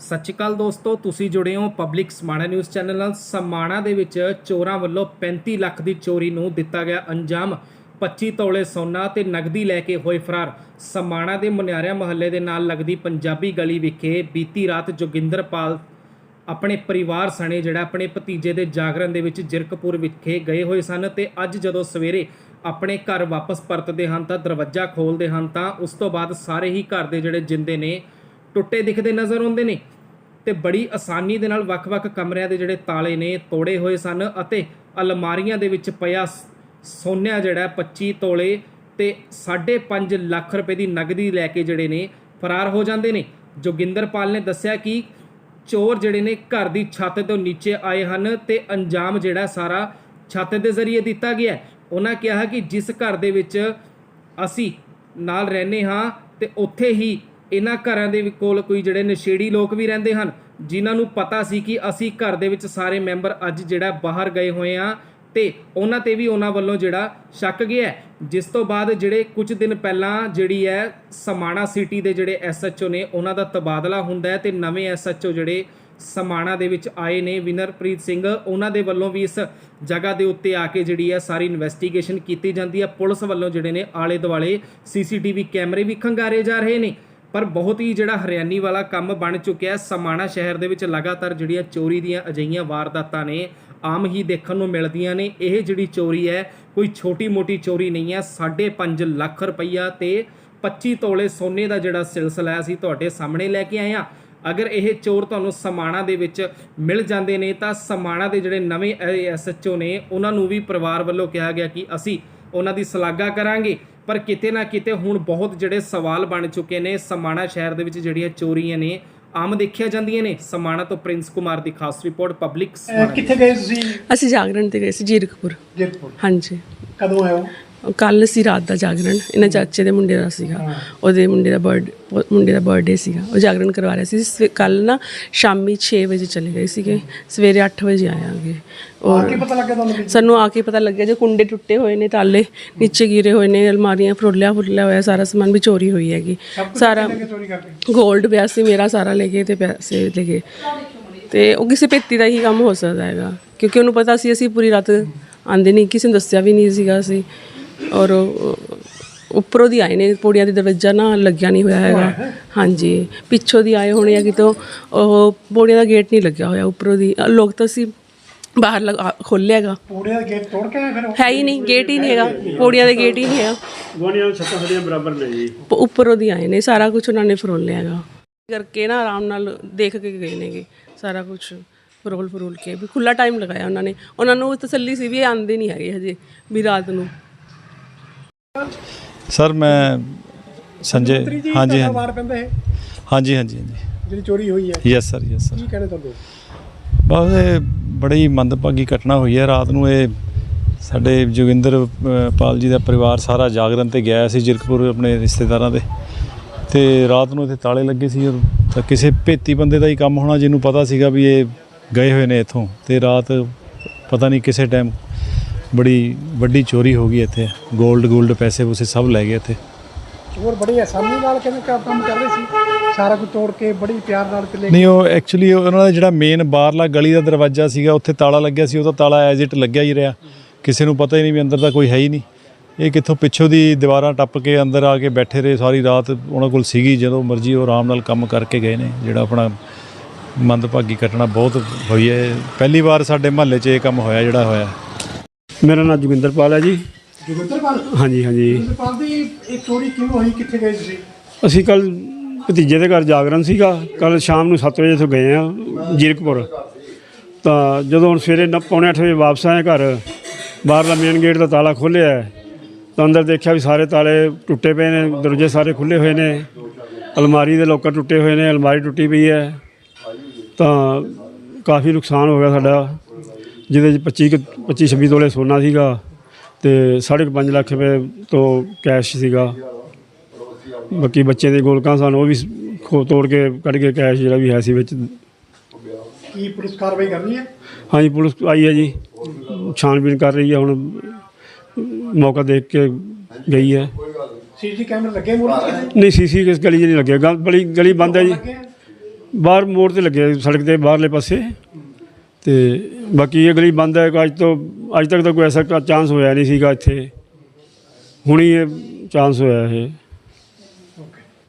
ਸਤਿ ਸ਼੍ਰੀ ਅਕਾਲ ਦੋਸਤੋ, ਤੁਸੀਂ ਜੁੜੇ ਹੋ ਪਬਲਿਕ ਸਮਾਣਾ ਨਿਊਜ਼ ਚੈਨਲ ਨਾਲ। ਸਮਾਣਾ ਦੇ ਵਿੱਚ ਚੋਰਾਂ ਵੱਲੋਂ 35 ਲੱਖ ਦੀ ਚੋਰੀ ਨੂੰ ਦਿੱਤਾ ਗਿਆ ਅੰਜਾਮ। 25 ਤੋਲੇ ਸੋਨਾ ਤੇ ਨਗਦੀ ਲੈ ਕੇ ਹੋਏ ਫਰਾਰ। ਸਮਾਣਾ ਦੇ ਮੁਨਿਆਰਿਆਂ ਮਹੱਲੇ ਦੇ ਨਾਲ ਲੱਗਦੀ ਪੰਜਾਬੀ ਗਲੀ ਵਿਖੇ ਬੀਤੀ ਰਾਤ ਜੋਗਿੰਦਰਪਾਲ ਆਪਣੇ ਪਰਿਵਾਰ ਸਣੇ, ਜਿਹੜਾ ਆਪਣੇ ਭਤੀਜੇ ਦੇ ਜਾਗਰਣ ਦੇ ਵਿੱਚ ਜਿਰਕਪੁਰ ਵਿਖੇ ਗਏ ਹੋਏ ਸਨ ਤੇ ਅੱਜ ਜਦੋਂ ਸਵੇਰੇ ਆਪਣੇ ਘਰ ਵਾਪਸ ਪਰਤਦੇ ਹਨ ਤਾਂ ਦਰਵਾਜ਼ਾ ਖੋਲਦੇ ਹਨ ਤਾਂ ਉਸ ਤੋਂ ਬਾਅਦ ਸਾਰੇ ਹੀ ਘਰ ਦੇ ਜਿਹੜੇ ਜਿੰਦੇ ਨੇ ਟੁੱਟੇ ਦਿਖਦੇ ਨਜ਼ਰ ਆਉਂਦੇ ਨੇ ਤੇ ਬੜੀ ਆਸਾਨੀ ਦੇ ਨਾਲ ਵੱਖ-ਵੱਖ ਕਮਰਿਆਂ ਦੇ ਜਿਹੜੇ ਤਾਲੇ ਨੇ, ਤੋੜੇ ਹੋਏ ਸਨ ਅਤੇ ਅਲਮਾਰੀਆਂ ਦੇ ਵਿੱਚ ਪਿਆ ਸ- ਸੋਨਾ ਜਿਹੜਾ 25 ਤੋਲੇ ਤੇ 5.5 ਲੱਖ ਰੁਪਏ ਦੀ ਨਗਦੀ ਲੈ ਕੇ ਜਿਹੜੇ ਨੇ ਫਰਾਰ ਹੋ ਜਾਂਦੇ ਨੇ। ਜੋਗਿੰਦਰਪਾਲ ਨੇ ਦੱਸਿਆ ਕਿ ਚੋਰ ਜਿਹੜੇ ਨੇ ਘਰ ਦੀ ਛੱਤ ਤੋਂ ਨੀਚੇ ਆਏ ਹਨ ਤੇ ਅੰਜਾਮ ਜਿਹੜਾ ਸਾਰਾ ਛੱਤ ਦੇ ਜ਼ਰੀਏ ਦਿੱਤਾ ਗਿਆ ਉਹਨਾਂ ਕਿਹਾ ਕਿ ਜਿਸ ਘਰ ਦੇ ਵਿੱਚ ਅਸੀਂ ਨਾਲ ਰਹਿੰਦੇ ਹਾਂ ਤੇ ਉੱਥੇ ਹੀ ਇਹਨਾਂ ਘਰਾਂ ਦੇ ਕੋਲ ਕੋਈ ਜਿਹੜੇ ਨਸ਼ੇੜੀ ਲੋਕ ਵੀ ਰਹਿੰਦੇ ਹਨ, ਜਿਨ੍ਹਾਂ ਨੂੰ ਪਤਾ ਸੀ ਕਿ ਅਸੀਂ ਘਰ ਦੇ ਵਿੱਚ ਸਾਰੇ ਮੈਂਬਰ ਅੱਜ ਜਿਹੜਾ ਬਾਹਰ ਗਏ ਹੋਏ ਆ ਤੇ ਉਹਨਾਂ ਤੇ ਵੀ ਉਹਨਾਂ ਵੱਲੋਂ ਜਿਹੜਾ ਸ਼ੱਕ ਗਿਆ ਜਿਸ ਤੋਂ ਬਾਅਦ ਜਿਹੜੇ ਕੁਝ ਦਿਨ ਪਹਿਲਾਂ ਜਿਹੜੀ ਹੈ ਸਮਾਣਾ ਸਿਟੀ ਦੇ ਜਿਹੜੇ ਐਸਐਚਓ ਨੇ, ਉਹਨਾਂ ਦਾ ਤਬਾਦਲਾ ਹੁੰਦਾ ਹੈ ਤੇ ਨਵੇਂ ਐਸਐਚਓ ਜਿਹੜੇ ਸਮਾਣਾ ਦੇ ਵਿੱਚ ਆਏ ਨੇ, ਵਿਨਰਪ੍ਰੀਤ ਸਿੰਘ, ਉਹਨਾਂ ਦੇ ਵੱਲੋਂ ਵੀ ਇਸ ਜਗ੍ਹਾ ਦੇ ਉੱਤੇ ਆ ਕੇ ਜਿਹੜੀ ਹੈ ਸਾਰੀ ਇਨਵੈਸਟੀਗੇਸ਼ਨ ਕੀਤੀ ਜਾਂਦੀ ਹੈ। ਪੁਲਿਸ ਵੱਲੋਂ ਜਿਹੜੇ ਨੇ ਆਲੇ ਦੁਆਲੇ ਸੀਸੀਟੀਵੀ ਕੈਮਰੇ ਵੀ ਖੰਗਾਰੇ ਜਾ ਰਹੇ ਨੇ। ਪਰ ਬਹੁਤ ਹੀ ਜਿਹੜਾ ਹਰਿਆਣੀ ਵਾਲਾ ਕੰਮ ਬਣ ਚੁੱਕਿਆ ਸਮਾਣਾ ਸ਼ਹਿਰ ਦੇ ਵਿੱਚ ਲਗਾਤਾਰ ਜਿਹੜੀਆਂ ਚੋਰੀ ਦੀਆਂ ਅਜਈਆਂ ਵਾਰਦਾਤਾਂ ਨੇ, ਆਮ ਹੀ ਦੇਖਣ ਨੂੰ ਮਿਲਦੀਆਂ ਨੇ। ਇਹ ਜਿਹੜੀ ਚੋਰੀ ਹੈ, ਕੋਈ ਛੋਟੀ-ਮੋਟੀ ਚੋਰੀ ਨਹੀਂ ਹੈ। 5.5 ਲੱਖ ਰੁਪਈਆ ਤੇ 25 ਤੋਲੇ ਸੋਨੇ ਦਾ ਜਿਹੜਾ ਸਿਲਸਿਲਾ ਅਸੀਂ ਤੁਹਾਡੇ ਸਾਹਮਣੇ ਲੈ ਕੇ ਆਏ ਹਾਂ। ਅਗਰ ਇਹ ਚੋਰ ਤੁਹਾਨੂੰ ਸਮਾਣਾ ਦੇ ਵਿੱਚ ਮਿਲ ਜਾਂਦੇ ਨੇ, ਤਾਂ ਸਮਾਣਾ ਦੇ ਜਿਹੜੇ ਨਵੇਂ ਐਸਐਚਓ ਨੇ, ਉਹਨਾਂ ਨੂੰ ਵੀ ਪਰਿਵਾਰ ਵੱਲੋਂ ਕਿਹਾ ਗਿਆ ਕਿ ਅਸੀਂ ਉਹਨਾਂ ਦੀ ਸ਼ਲਾਘਾ ਕਰਾਂਗੇ। ਪਰ ਕਿਤੇ ਨਾ ਕਿਤੇ ਹੁਣ ਬਹੁਤ ਜਿਹੜੇ ਸਵਾਲ ਬਣ ਚੁੱਕੇ ਨੇ। ਸਮਾਣਾ ਸ਼ਹਿਰ ਦੇ ਵਿੱਚ ਜਿਹੜੀਆਂ ਚੋਰੀਆਂ ਨੇ ਆਮ ਦੇਖੀਆਂ ਜਾਂਦੀਆਂ ਨੇ। ਸਮਾਣਾ ਤੋਂ ਪ੍ਰਿੰਸ ਕੁਮਾਰ ਦੀ ਖਾਸ ਰਿਪੋਰਟ ਪਬਲਿਕ ਅਹ ਕਿੱਥੇ ਗਏ ਤੁਸੀਂ ਅਸੀਂ ਜਾਗਰਣ ਤੇ ਗਏ ਸੀ ਜੀਰਕਪੁਰ। ਜੀਰਕਪੁਰ। ਹਾਂਜੀ। ਕਦੋਂ ਆਏ ਹੋ? ਕੱਲ ਸੀ ਰਾਤ ਦਾ ਜਾਗਰਣ ਇਹਨਾਂ ਚਾਚੇ ਦੇ ਮੁੰਡੇ ਦਾ ਸੀਗਾ ਉਹਦੇ ਮੁੰਡੇ ਦਾ ਬਰਥ ਮੁੰਡੇ ਦਾ ਬਰਥਡੇ ਸੀਗਾ ਉਹ ਜਾਗਰਣ ਕਰਵਾ ਰਿਹਾ ਸੀ। ਕੱਲ ਨਾ ਸ਼ਾਮੀ 6 ਵਜੇ ਚਲੇ ਗਏ ਸੀਗੇ ਸਵੇਰੇ 8 ਵਜੇ ਆਇਆਂਗੇ। ਆ ਕੇ ਪਤਾ ਲੱਗਿਆ ਤੁਹਾਨੂੰ ਸਾਨੂੰ ਆ ਕੇ ਪਤਾ ਲੱਗਿਆ ਜੇ ਕੁੰਡੇ ਟੁੱਟੇ ਹੋਏ ਨੇ ਤਾਲੇ ਨੀਚੇ ਗਿਰੇ ਹੋਏ ਨੇ ਅਲਮਾਰੀਆਂ ਫਰੋਲਿਆ ਫੁਰਲਿਆ ਹੋਇਆ ਸਾਰਾ ਸਮਾਨ ਵੀ ਚੋਰੀ ਹੋਈ ਹੈਗੀ। ਸਾਰਾ ਕਿ ਚੋਰੀ ਕਰਕੇ? 골ਡ ਪਿਆ ਸੀ ਮੇਰਾ ਸਾਰਾ ਲੈ ਗਏ ਤੇ ਪੈਸੇ ਲੈ ਗਏ। ਤੇ ਉਹ ਕਿਸੇ ਪੇਤੀ ਦਾ ਹੀ ਕੰਮ ਹੋ ਸਕਦਾ ਹੈਗਾ ਕਿਉਂਕਿ ਉਹਨੂੰ ਪਤਾ ਸੀ ਅਸੀਂ ਪੂਰੀ ਰਾਤ ਆਂਦੇ ਨਹੀਂ ਕਿਸੇ ਨੂੰ ਦੱਸਿਆ ਵੀ ਨਹੀਂ ਸੀਗਾ ਅਸੀਂ। ਔਰ ਉਹ- ਉੱਪਰੋਂ ਦੀ ਆਏ ਨੇ ਪੌੜੀਆਂ ਦੇ ਦਰਵਾਜ਼ਾ ਨਾ ਲੱਗਿਆ ਨਹੀਂ ਹੋਇਆ ਹੈਗਾ। ਹਾਂਜੀ ਪਿੱਛੋਂ ਦੀ ਆਏ ਹੋਣੇ ਆ ਕਿਤੋਂ ਉਹ ਪੌੜੀਆਂ ਦਾ ਗੇਟ ਨਹੀਂ ਲੱਗਿਆ ਹੋਇਆ ਉੱਪਰੋਂ ਦੀ। ਅ, ਲੋਕ ਤਾਂ ਅਸੀਂ ਬਾਹਰ ਲਗਾ ਖੋਲ੍ਹਿਆ ਹੈਗਾ। ਪੂੜੇ ਦਾ ਗੇਟ ਤੋੜ ਕੇ ਆਏ ਫਿਰ ਉਹ? ਹੈ ਹੀ ਨਹੀਂ ਗੇਟ ਹੀ ਨਹੀਂ ਹੈਗਾ। ਪੌੜੀਆਂ ਦਾ ਗੇਟ ਹੀ ਨਹੀਂ ਹੈਗਾ। ਨੂੰ ਛੱਤਾਂ ਸਾਡੀਆਂ ਬਰਾਬਰ ਨੇ ਜੀ। ਪ- ਉੱਪਰੋਂ ਦੀ ਆਏ ਨੇ ਸਾਰਾ ਕੁਝ ਉਹਨਾਂ ਨੇ ਫਰੋਲਿਆ ਹੈਗਾ। ਕਰਕੇ ਨਾ ਆਰਾਮ ਨਾਲ ਦੇਖ ਕੇ ਗਏ ਨੇਗੇ ਸਾਰਾ ਕੁਝ ਫਰੋਲ ਫਰੋਲ ਕੇ। ਵੀ ਖੁੱਲਾ ਟਾਈਮ ਲਗਾਇਆ ਉਹਨਾਂ ਨੇ। ਉਹਨਾਂ ਨੂੰ ਤਸੱਲੀ ਸੀ ਵੀ ਇਹ ਆਂਦੇ ਨਹੀਂ ਹੈਗੇ ਹਜੇ ਵੀ ਰਾਤ ਨੂੰ। ਸਰ ਮੈਂ ਸੰਜੇ ਹਾਂਜੀ ਹਾਂਜੀ। ਵਾਰ ਪੈਂਦਾ ਇਹ? ਹਾਂਜੀ ਹਾਂਜੀ ਹਾਂਜੀ। ਜਿਹੜੀ ਚੋਰੀ ਹੋਈ ਹੈ? ਯੈਸ ਸਰ ਯੈਸ ਸਰ ਕੀ ਕਹਿਣਾ ਚਾਹੁੰਦੇ ਹੋ? ਬਸ ਇਹ ਬੜੀ ਮੰਦਭਾਗੀ ਘਟਨਾ ਹੋਈ ਹੈ। ਰਾਤ ਨੂੰ ਇਹ ਸਾਡੇ ਜੋਗਿੰਦਰ ਅ, ਪਾਲ ਜੀ ਦਾ ਪਰਿਵਾਰ ਸਾਰਾ ਜਾਗਰਣ ਤੇ ਗਿਆ ਸੀ ਜਿਰਕਪੁਰ ਆਪਣੇ ਰਿਸ਼ਤੇਦਾਰਾਂ ਦੇ। ਤੇ ਰਾਤ ਨੂੰ ਇੱਥੇ ਤਾਲੇ ਲੱਗੇ ਸੀ ਔਰ ਤਾਂ ਕਿਸੇ ਭੇਤੀ ਬੰਦੇ ਦਾ ਹੀ ਕੰਮ ਹੋਣਾ ਜਿਹਨੂੰ ਪਤਾ ਸੀਗਾ ਵੀ ਇਹ ਗਏ ਹੋਏ ਨੇ ਇੱਥੋਂ। ਤੇ ਰਾਤ ਪਤਾ ਨਹੀਂ ਕਿਸੇ ਟਾਈਮ ਬੜੀ ਵੱਡੀ ਚੋਰੀ ਹੋ ਗਈ ਇੱਥੇ। 골ਡ 골ਡ ਪੈਸੇ ਪੂਸੇ ਸਭ ਲੈ ਗਏ ਇੱਥੇ। ਚੋਰ ਬੜੀ ਆਸਾਨੀ ਨਾਲ ਕਿਵੇਂ ਕੰਮ ਕਰ ਰਹੇ ਸੀ। ਸਾਰਾ ਕੁਝ ਤੋੜ ਕੇ ਬੜੀ ਪਿਆਰ ਨਾਲ ਚਲੇ ਨਹੀਂ ਉਹ ਐਕਚੁਅਲੀ ਉਹਨਾਂ ਦਾ ਜਿਹੜਾ ਮੇਨ ਬਾਹਰਲਾ ਗਲੀ ਦਾ ਦਰਵਾਜ਼ਾ ਸੀਗਾ ਉੱਥੇ ਤਾਲਾ ਲੱਗਿਆ ਸੀ ਉਹਦਾ ਤਾਲਾ ਐਜ਼ ਇਟ ਲੱਗਿਆ ਹੀ ਰਿਹਾ। ਕਿਸੇ ਨੂੰ ਪਤਾ ਹੀ ਨਹੀਂ ਵੀ ਅੰਦਰ ਤਾਂ ਕੋਈ ਹੈ ਹੀ ਨਹੀਂ। ਇਹ ਕਿੱਥੋਂ ਪਿੱਛੋਂ ਦੀ ਦੀਵਾਰਾਂ ਟੱਪ ਕੇ ਅੰਦਰ ਆ ਕੇ ਬੈਠੇ ਰਹੇ ਸਾਰੀ ਰਾਤ ਉਹਨਾਂ ਕੋਲ ਸੀਗੀ ਜਦੋਂ ਮਰਜ਼ੀ ਉਹ ਆਰਾਮ ਨਾਲ ਕੰਮ ਕਰਕੇ ਗਏ ਨੇ। ਜਿਹੜਾ ਆਪਣਾ ਮੰਦਭਾਗੀ ਘਟਨਾ ਬਹੁਤ ਹੋਈ ਹੈ। ਪਹਿਲੀ ਵਾਰ ਸਾਡੇ ਮਹੱਲੇ 'ਚ ਇਹ ਕੰਮ ਹੋਇਆ ਜਿਹੜਾ ਹੋਇਆ। ਮੇਰਾ ਨਾਮ ਜੋਗਿੰਦਰਪਾਲ ਹੈ ਜੀ। ਜੋਗਿੰਦਰਪਾਲ? ਹਾਂਜੀ ਹਾਂਜੀ। ਜੋਗਿੰਦਰਪਾਲ ਦੀ ਇਹ ਚੋਰੀ ਕਿਵੇਂ ਹੋਈ? ਕਿੱਥੇ ਗਏ ਤੁਸੀਂ? ਅਸੀਂ ਕੱਲ ਭਤੀਜੇ ਦੇ ਘਰ ਜਾਗਰਣ ਸੀਗਾ। ਕੱਲ ਸ਼ਾਮ ਨੂੰ 7 ਵਜੇ ਤੋਂ ਗਏ ਆ ਜੀਰਕਪੁਰ। ਤਾਂ ਜਦੋਂ ਹੁਣ ਸਵੇਰੇ ਨ- ਪੌਣੇ 8 ਵਜੇ ਵਾਪਸ ਆਏ ਘਰ ਬਾਹਰਲਾ ਮੇਨ ਗੇਟ ਦਾ ਤਾਲਾ ਖੋਲ੍ਹਿਆ ਤਾਂ ਅੰਦਰ ਦੇਖਿਆ ਵੀ ਸਾਰੇ ਤਾਲੇ ਟੁੱਟੇ ਪਏ ਨੇ ਦਰਵਾਜ਼ੇ ਸਾਰੇ ਖੁੱਲੇ ਹੋਏ ਨੇ। ਅਲਮਾਰੀ ਦੇ ਲੋਕਰ ਟੁੱਟੇ ਹੋਏ ਨੇ ਅਲਮਾਰੀ ਟੁੱਟੀ ਪਈ ਹੈ। ਤਾਂ ਕਾਫੀ ਨੁਕਸਾਨ ਹੋ ਗਿਆ ਸਾਡਾ। ਜਿਹਦੇ 'ਚ 25 ਕੁ- 25 26 ਤੋਲੇ ਸੋਨਾ ਸੀਗਾ ਤੇ 5.5 ਲੱਖ ਰੁਪਏ ਤੋਂ ਕੈਸ਼ ਸੀਗਾ। ਬਾਕੀ ਬੱਚੇ ਦੇ ਗੋਲਕਾਂ ਸਨ ਉਹ ਵੀ ਖੋ ਤੋੜ ਕੇ ਕੱਢ ਕੇ ਕੈਸ਼ ਜਿਹੜਾ ਵੀ ਹੈ ਸੀ ਵਿੱਚ। ਕੀ ਪੁਲਿਸ ਕਾਰਵਾਈ ਕਰਨੀ ਹੈ? ਹਾਂਜੀ ਪੁਲਿਸ ਆਈ ਹੈ ਜੀ। ਛਾਣਬੀਨ ਕਰ ਰਹੀ ਹੈ ਹੁਣ ਮੌਕਾ ਦੇਖ ਕੇ ਗਈ ਹੈ। ਸੀਸੀ ਕੈਮਰੇ ਲੱਗੇ ਮੂਰੇ ਨਹੀਂ ਸੀਸੀ ਕਿਸ ਗਲੀ 'ਚ ਨਹੀਂ ਲੱਗਿਆ ਗਲ- ਬੜੀ ਗਲੀ ਬੰਦ ਹੈ ਜੀ। ਬਾਹਰ ਮੋੜ ਤੇ ਲੱਗੇ ਸੜਕ ਦੇ ਬਾਹਰਲੇ ਪਾਸੇ। ਤੇ ਬਾਕੀ ਇਹ ਗਲੀ ਬੰਦ ਹੈ ਅੱਜ ਤੋਂ, ਅੱਜ ਤੱਕ ਤਾਂ ਕੋਈ ਐਸਾ ਚਾਂਸ ਹੋਇਆ ਨਹੀਂ ਸੀਗਾ ਇੱਥੇ। ਹੁਣੀ ਇਹ ਚਾਂਸ ਹੋਇਆ ਇਹ।